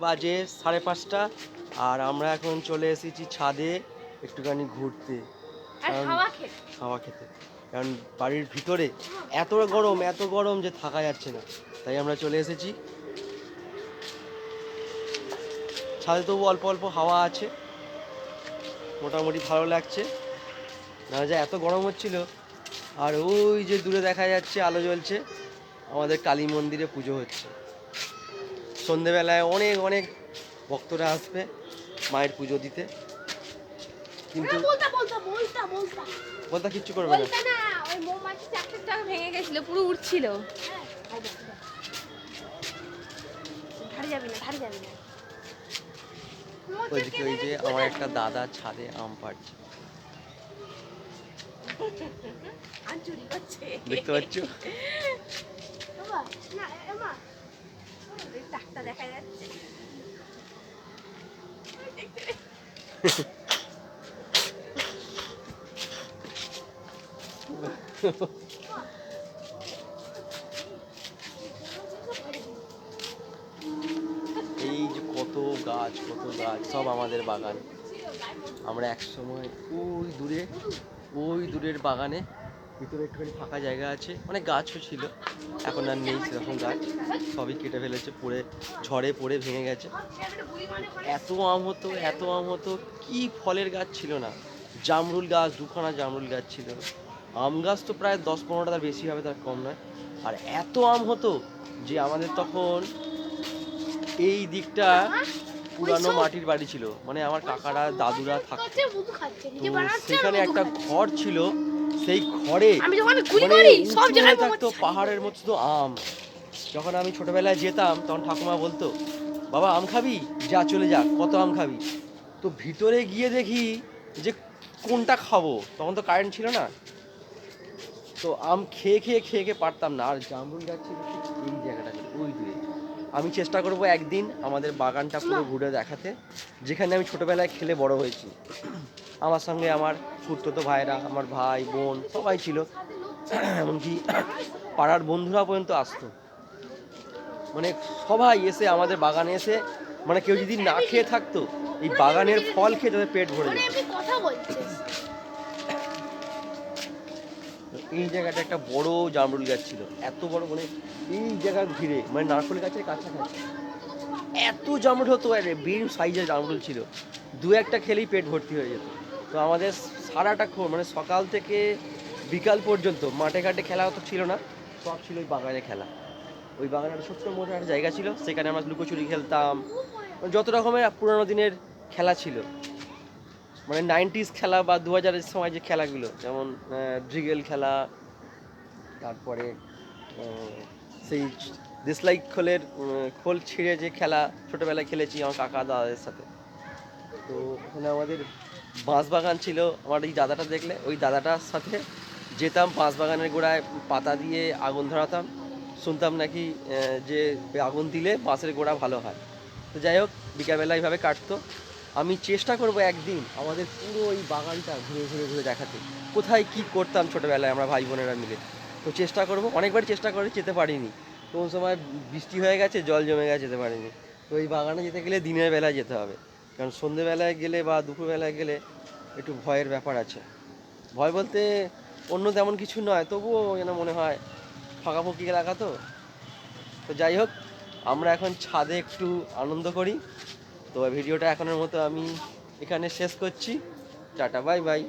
বাজে সাড়ে পাঁচটা আর আমরা এখন চলে এসেছি ছাদে একটুখানি ঘুরতে। কারণ- হাওয়া খেতে। খেতে। কারণ বাড়ির ভিতরে এত গরম এত গরম যে থাকা যাচ্ছে না। তাই আমরা চলে এসেছি। ছাদে তবু অল্প অল্প হাওয়া আছে। মোটামুটি ভালো লাগছে। না যে এত গরম হচ্ছিল। আর ওই যে দূরে দেখা যাচ্ছে আলো জ্বলছে। আমাদের কালী মন্দিরে পুজো হচ্ছে। সন্ধেবেলায় অনেক অনেক ভক্তরা আসবে মায়ের পুজো দিতে। কিন্তু বলতা বলতা বলতা বলতা। বলতে কিচ্ছু করবে না। বলতা না ওই মৌমাছি চারটে টাকা ভেঙে গেছিল পুরো উঠছিল ধারে যাবি না ধারে যাবি না। ওইদিকে ওই যে আমার একটা দাদা ছাদে আম পাড়ছে। দেখতে পাচ্ছ? এই যে কত গাছ কত গাছ, সব আমাদের বাগান। আমরা এক সময় ওই দূরে, ওই দূরের বাগানে ভিতরে একটুখানি ফাঁকা জায়গা আছে। অনেক গাছও ছিল। এখন আর নেই সেরকম গাছ। সবই কেটে ফেলেছে, পড়ে, ঝড়ে পড়ে ভেঙে গেছে। এত আম হতো, এত আম হতো, কি ফলের গাছ ছিল না। জামরুল গাছ, দুখানা জামরুল গাছ ছিল। আম গাছ তো প্রায় দশ পনেরোটা তার বেশি হবে, তার কম নয়। আর এত আম হতো যে আমাদের তখন এই দিকটা পুরানো মাটির বাড়ি ছিল। মানে আমার কাকারা, দাদুরা থাকতো। সেখানে একটা ঘর ছিল। সেই ঘরে আমি যখন গুলি মানে করি সব জায়গায় থাকতো পাহাড়ের মতো শুধু আম। যখন আমি ছোটবেলায় যেতাম তখন ঠাকুমা বলতো বাবা আম খাবি? যা চলে যা কত আম খাবি? তো ভিতরে গিয়ে দেখি যে কোনটা খাব? তখন তো কারেন্ট ছিল না। তো আম খেয়ে খেয়ে খেয়ে খেয়ে পারতাম না। আর জামরুল গাছ ছিল এই জায়গাটা ওই দূরে আমি চেষ্টা করব একদিন আমাদের বাগানটা পুরো ঘুরে দেখাতে যেখানে আমি ছোটবেলায় খেলে বড় হয়েছি। আমার সঙ্গে আমার খুঁড়তো ভাইরা আমার ভাই বোন সবাই ছিল। এমনকি পাড়ার বন্ধুরা পর্যন্ত আসতো। মানে সবাই এসে আমাদের বাগানে এসে মানে কেউ যদি না খেয়ে থাকতো এই বাগানের ফল খেয়ে তাদের পেট ভরে মানে যেত বলছে এই জায়গাটা একটা বড় জামরুল গাছ ছিল। এত বড় মানে এই জায়গা ঘিরে মানে নারকেল গাছের কাছাকাছি। এত জামরুল হতো আরে বিন সাইজের জামরুল ছিল। দু একটা খেলেই পেট ভর্তি হয়ে যেত। তো আমাদের সারাটা খ- মানে সকাল থেকে বিকাল পর্যন্ত মাঠে ঘাটে খেলা তো ছিল না, সব ছিল ওই বাগানে খেলা। ওই বাগানে একটা ছোট্ট একটা জায়গা ছিল, সেখানে আমরা লুকোচুরি খেলতাম। যত রকমের পুরোনো দিনের খেলা ছিল। মানে নাইনটিস খেলা বা দু হাজারের সময় যে খেলাগুলো, যেমন ড্রিগেল খেলা, তারপরে সেই দেশলাই খোলের খোল ছিঁড়ে যে খেলা ছোটোবেলায় খেলেছি আমার কাকা দাদাদের সাথে। তো ওখানে আমাদের বাঁশ বাগান ছিল, আমার এই দাদাটা দেখলে, ওই দাদাটার সাথে যেতাম বাঁশ বাগানের গোড়ায় পাতা দিয়ে আগুন ধরাতাম, শুনতাম নাকি যে আগুন দিলে বাঁশের গোড়া ভালো হয়। তো যাই হোক, বিকালবেলা এইভাবে কাটতো। আমি চেষ্টা করব একদিন আমাদের পুরো এই বাগানটা ঘুরে ঘুরে ঘুরে দেখাতে। কোথায় কি করতাম ছোটোবেলায় আমরা ভাই বোনেরা মিলে। তো চেষ্টা করব, অনেকবার চেষ্টা করে যেতে পারিনি। কোন সময় বৃষ্টি হয়ে গেছে, জল জমে গেছে, যেতে পারিনি। তো এই বাগানে যেতে গেলে দিনের বেলায় যেতে হবে। কারণ সন্ধেবেলায় গেলে বা দুপুরবেলায় গেলে একটু ভয়ের ব্যাপার আছে। ভয় বলতে অন্য তেমন কিছু নয়, তবুও যেন মনে হয় ফাঁকাফুঁকি এলাকা তো। তো যাই হোক, আমরা এখন ছাদে একটু আনন্দ করি। তো ভিডিওটা এখনের মতো আমি এখানে শেষ করছি। Tata, bye bye.